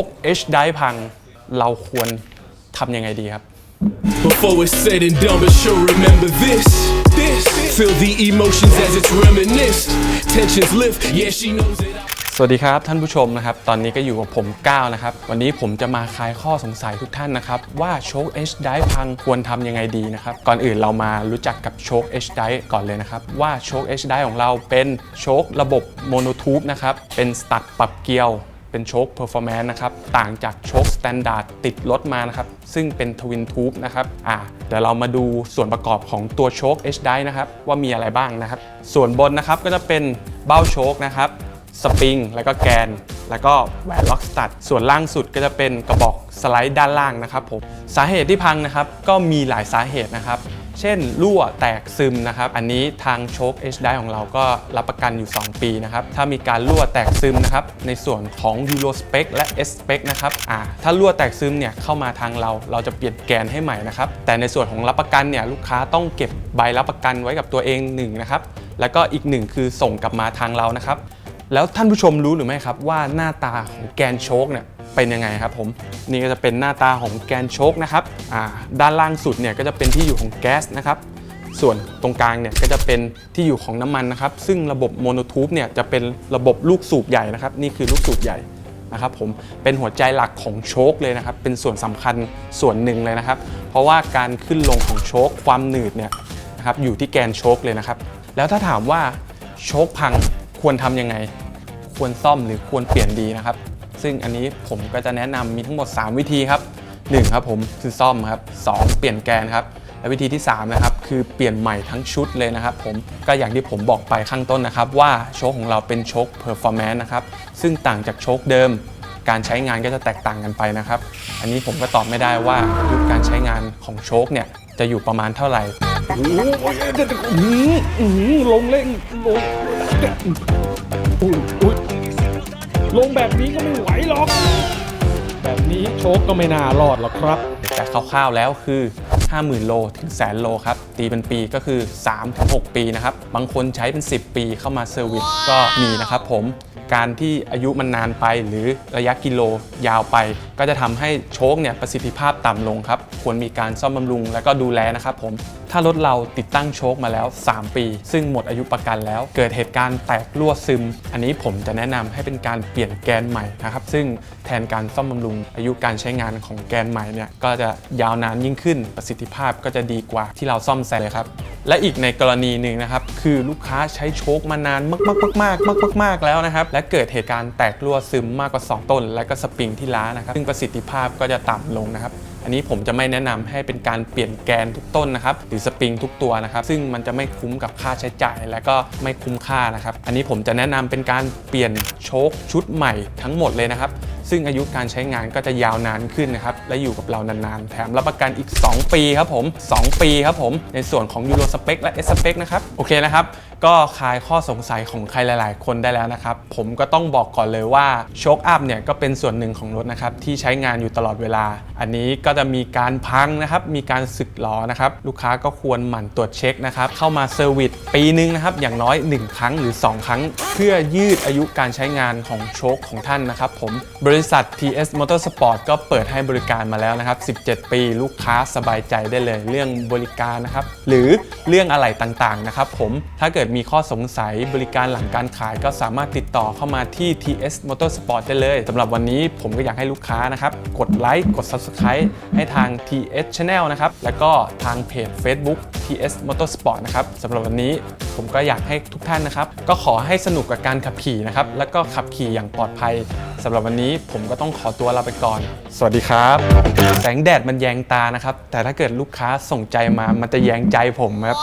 ค H ไดพัง เราควรทำยังไงดีครับ Before it's said and done, but sure remember this. This. Feel the emotions as it's reminisced. Tensions lift, yeah, she knows it. สวัสดีครับท่านผู้ชมนะครับ ตอนนี้ก็อยู่กับผมก้าวนะครับ วันนี้ผมจะมาคลายข้อสงสัยทุกท่านนะครับ ว่าโชค H ไดพังควรทำยังไงดีนะครับ ก่อนอื่นเรามารู้จักกับโชค H ไดก่อนเลยนะครับ ว่าโชค H ไดของเราเป็นโชคระบบโมโนทูบนะครับ เป็นสตัดปรับเกลียว เป็นโชคเพอร์ฟอร์แมนซ์นะครับ ต่างจากโชคสแตนดาร์ดติดรถมานะครับ ซึ่งเป็นทวินทูบนะครับอ่าเดี๋ยวเรามาดูส่วนประกอบของตัวโชค H ไดนะครับว่ามีอะไรบ้างนะครับ ส่วนบนนะครับก็จะเป็นเบ้าโชคนะครับสปริงแล้วก็แกน แล้วก็แหวนล็อกสตัดส่วนล่างสุดก็จะเป็นกระบอกสไลด์ด้านล่างนะครับผมสาเหตุที่พังนะครับก็มีหลายสาเหตุนะครับ เช่นรั่วแตกซึมนะครับ อันนี้ทางโชค H ได้ของเราก็รับประกันอยู่ 2 ปีนะครับ ถ้ามีการรั่วแตกซึมนะครับ ในส่วนของ Euro Spec และ S Spec นะครับอ่าถ้ารั่วแตกซึมเนี่ยเข้ามาทางเราเราจะเปลี่ยนแกนให้ใหม่นะครับ แต่ในส่วนของรับประกันเนี่ยลูกค้าต้องเก็บใบรับประกันไว้กับตัวเองหนึ่งนะครับ แล้วก็อีกหนึ่งคือส่งกลับมาทางเรานะครับ แล้วท่านผู้ชมรู้หรือไม่ครับว่าหน้าตาของแกนโชคเนี่ย เป็นยังไงครับผมนี่ก็จะเป็นหน้าตาของแกนโชคนะครับด้านล่างสุดเนี่ยก็จะเป็นที่อยู่ของแก๊สนะครับส่วนตรงกลางเนี่ยก็จะเป็นที่อยู่ของน้ำมันนะครับ ซึ่งระบบโมโนทูบเนี่ยจะเป็นระบบลูกสูบใหญ่นะครับ นี่คือลูกสูบใหญ่นะครับผมเป็นหัวใจหลักของโชคเลยนะครับ เป็นส่วนสำคัญส่วนหนึ่งเลยนะครับ เพราะว่าการขึ้นลงของโชคความหนืดเนี่ยนะครับอยู่ที่แกนโชคเลยนะครับ แล้วถ้าถามว่าโชคพังควรทำยังไง ควรซ่อมหรือควรเปลี่ยนดีนะครับ ซึ่งอันนี้ผมก็จะแนะนำมีทั้งหมด 3 วิธีครับ 1 ครับผมคือซ่อมครับ 2 เปลี่ยนแกนครับและวิธีที่ 3 นะครับ คือเปลี่ยนใหม่ทั้งชุดเลยนะครับผมก็อย่างที่ผมบอกไปข้างต้นนะครับ ว่าโชคของเราเป็นโชค performance นต์นะครับ ซึ่งต่างจากโชคเดิม การใช้งานก็จะแตกต่างกันไปนะครับ อันนี้ผมก็ตอบไม่ได้ว่ายุการใช้งานของโชคเนี่ยจะอยู่ประมาณเท่าไหร่โอ้ยเดี๋ยวๆอื้ออื้อลงเร่งลงอุ้ย ลงแบบนี้ก็ไม่ไหวหรอก แบบนี้โชคก็ไม่น่ารอดหรอกครับ แต่คร่าวๆแล้วคือ 50,000 โลถึงแสนโลครับ ตีเป็นปีก็คือ 3-6 ปีนะครับ บางคนใช้เป็น 10 ปีเข้ามาเซอร์วิสก็มีนะครับผมการที่อายุมันนานไปหรือระยะกิโลยาวไป ก็จะทำให้โชคเนี่ยประสิทธิภาพต่ำลงครับ ควรมีการซ่อมบำรุงและก็ดูแลนะครับผมถ้ารถเราติดตั้งโชคมาแล้ว 3 ปี ซึ่งหมดอายุประกันแล้ว เกิดเหตุการณ์แตกรั่วซึม อันนี้ผมจะแนะนำให้เป็นการเปลี่ยนแกนใหม่นะครับ ซึ่งแทนการซ่อมบำรุง อายุการใช้งานของแกนใหม่เนี่ยก็จะยาวนานยิ่งขึ้น ประสิทธิภาพก็จะดีกว่าที่เราซ่อมแซมเลยครับ และอีกในกรณีหนึ่งนะครับ คือลูกค้าใช้โชคมานานมากๆๆๆมากๆแล้วนะครับ และเกิดเหตุการณ์แตกรั่วซึมมากกว่า 2 ต้น และก็สปริงที่ล้านะครับ ซึ่งประสิทธิภาพก็จะต่ำลงนะครับ อันนี้ผมจะไม่แนะนำให้เป็นการเปลี่ยนแกนทุกต้นนะครับหรือสปริงทุกตัวนะครับซึ่งมันจะไม่คุ้มกับค่าใช้จ่าย และก็ไม่คุ้มค่านะครับอันนี้ผมจะแนะนำเป็นการเปลี่ยนโชคชุดใหม่ทั้งหมดเลยนะครับซึ่งอายุการใช้งานก็จะยาวนานขึ้นนะครับและอยู่กับเรานานๆ แถมรับประกันอีก 2 ปีครับผม 2 ปีครับผม ในส่วนของ Euro Spec และ S Spec นะครับโอเคนะครับ ก็คลายข้อสงสัยของใครหลาย ๆ คนได้แล้วนะครับ ผมก็ต้องบอกก่อนเลยว่าโชคอัพเนี่ยก็เป็นส่วนหนึ่งของรถนะครับที่ใช้งานอยู่ตลอดเวลา อันนี้ก็จะมีการพังนะครับ มีการสึกหลอนะครับ ลูกค้าก็ควรหมั่นตรวจเช็คนะครับ เข้ามาเซอร์วิสปีหนึงนะครับ อย่างน้อย 1 ครั้งหรือ 2 ครั้ง เพื่อยืดอายุการใช้งานของโชคของท่านนะครับ ผมบริษัท TS Motorsport ก็เปิดให้บริการมาแล้วนะครับ 17 ปีลูกค้าสบายใจได้เลย เรื่องบริการนะครับหรือเรื่องอะไรต่าง ๆ นะครับ ผมถ้าเกิดมีข้อสงสัยบริการหลังการขายก็สามารถติดต่อเข้ามาที่ TS Motorsport ได้เลยสำหรับวันนี้ผมก็อยากให้ลูกค้านะครับ กดไลค์กด Subscribe ให้ทาง TS Channel นะครับ แล้วก็ทางเพจ Facebook TS Motorsport นะครับสำหรับวันนี้ผมก็อยากให้ทุกท่านนะครับ ก็ขอให้สนุกกับการขับขี่นะครับ แล้วก็ขับขี่อย่างปลอดภัยสำหรับวันนี้ผมก็ต้องขอตัวลาไปก่อน สวัสดีครับ แสงแดดมันแยงตานะครับ แต่ถ้าเกิดลูกค้าส่งใจมามันจะแยงใจผมครับ